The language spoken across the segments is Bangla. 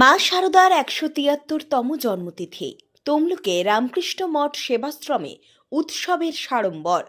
মা শারদার একশো তিয়াত্তরতম জন্মতিথি। তমলুকে রামকৃষ্ণ মঠ সেবাশ্রমে উৎসবের সাড়ম্বর।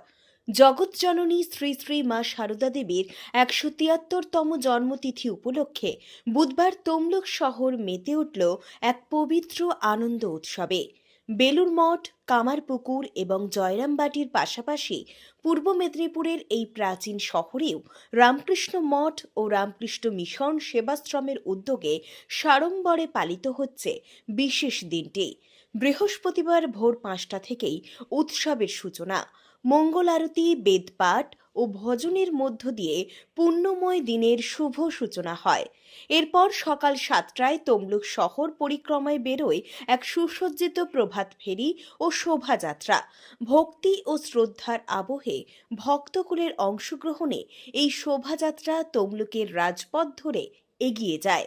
জগৎজননী শ্রী শ্রী মা শারদা দেবীর একশো তিয়াত্তরতম জন্মতিথি উপলক্ষে বুধবার তমলুক শহর মেতে উঠল এক পবিত্র আনন্দ উৎসবে। বেলুর মঠ কামারপুকুর এবং জয়রামবাটির পাশাপাশি পূর্ব মেদিনীপুরের এই প্রাচীন শহরেও রামকৃষ্ণ মঠ ও রামকৃষ্ণ মিশন সেবাশ্রমের উদ্যোগে সাড়ম্বরে পালিত হচ্ছে বিশেষ দিনটি। বৃহস্পতিবার ভোর পাঁচটা থেকেই উৎসবের সূচনা। মঙ্গল আরতি, বেদপাঠ ও ভজনের মধ্য দিয়ে পুণ্যময় দিনের শুভ সূচনা হয়। এরপর সকাল সাতটায় তমলুক শহর পরিক্রমায় বেরোয় এক সুসজ্জিত প্রভাত ফেরি ও শোভাযাত্রা। ভক্তি ও শ্রদ্ধার আবহে ভক্তকুলের অংশগ্রহণে এই শোভাযাত্রা তমলুকের রাজপথ ধরে এগিয়ে যায়।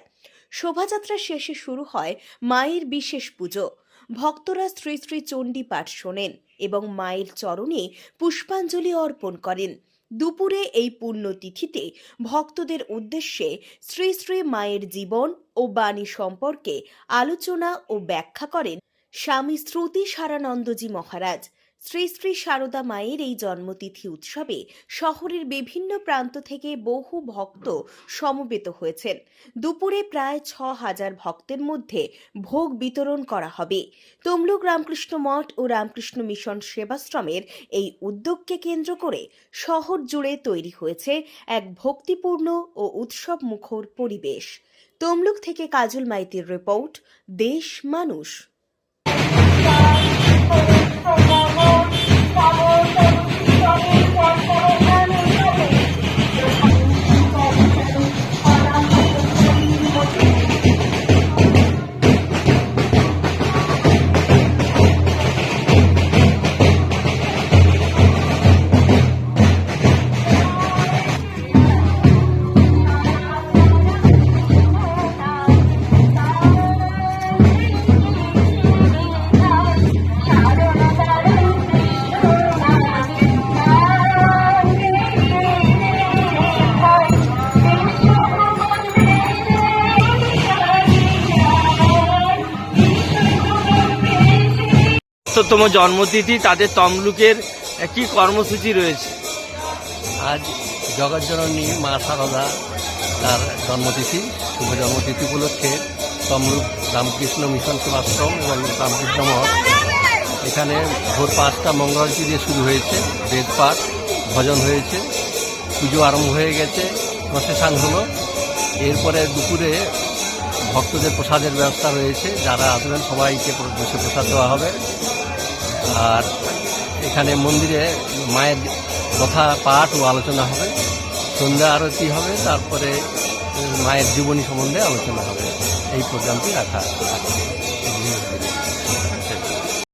শোভাযাত্রা শেষে শুরু হয় মায়ের বিশেষ পুজো। ভক্তরা শ্রী শ্রী চণ্ডী পাঠ শোনেন এবং মায়ের চরণে পুষ্পাঞ্জলি অর্পণ করেন। দুপুরে এই পুণ্যতিথিতে ভক্তদের উদ্দেশ্যে শ্রী শ্রী মায়ের জীবন ও বাণী সম্পর্কে আলোচনা ও ব্যাখ্যা করেন স্বামী শ্রুতি সারানন্দজি মহারাজ। শ্রী শ্রী সারদা মায়ের এই জন্মতিথি উৎসবে শহরের বিভিন্ন প্রান্ত থেকে বহু ভক্ত সমবেত হয়েছেন। দুপুরে প্রায় ছ হাজার ভক্তের মধ্যে ভোগ বিতরণ করা হবে। তমলুক রামকৃষ্ণ মঠ ও রামকৃষ্ণ মিশন সেবাশ্রমের এই উদ্যোগকে কেন্দ্র করে শহর জুড়ে তৈরি হয়েছে এক ভক্তিপূর্ণ ও উৎসব মুখর পরিবেশ। তমলুক থেকে কাজল মাইতির রিপোর্ট, দেশ মানুষ। পাগল তম জন্মতিথি, তাদের তমলুকের কি কর্মসূচি রয়েছে। আজ জগজ্জননী মা সারদা তার জন্মতিথি, শুভ জন্মতিথি উপলক্ষে তমলুক রামকৃষ্ণ মিশন সেবাশ্রম এবং রামকৃষ্ণ মঠ। এখানে ভোর পাঁচটা মঙ্গলারতি দিয়ে শুরু হয়েছে বেদপাঠ ভজন হয়েছে, পুজো আরম্ভ হয়ে গেছে, প্রসেশন হলো। এরপরে দুপুরে ভক্তদের প্রসাদের ব্যবস্থা রয়েছে, যারা আসবেন সবাইকে বসে প্রসাদ দেওয়া হবে। আর এখানে মন্দিরে মায়ের কথা, পাঠ ও আলোচনা হবে। সন্ধ্যা আরতি হবে, তারপরে মায়ের জীবনী সম্বন্ধে আলোচনা হবে। এই প্রোগ্রামটি রাখা আছে।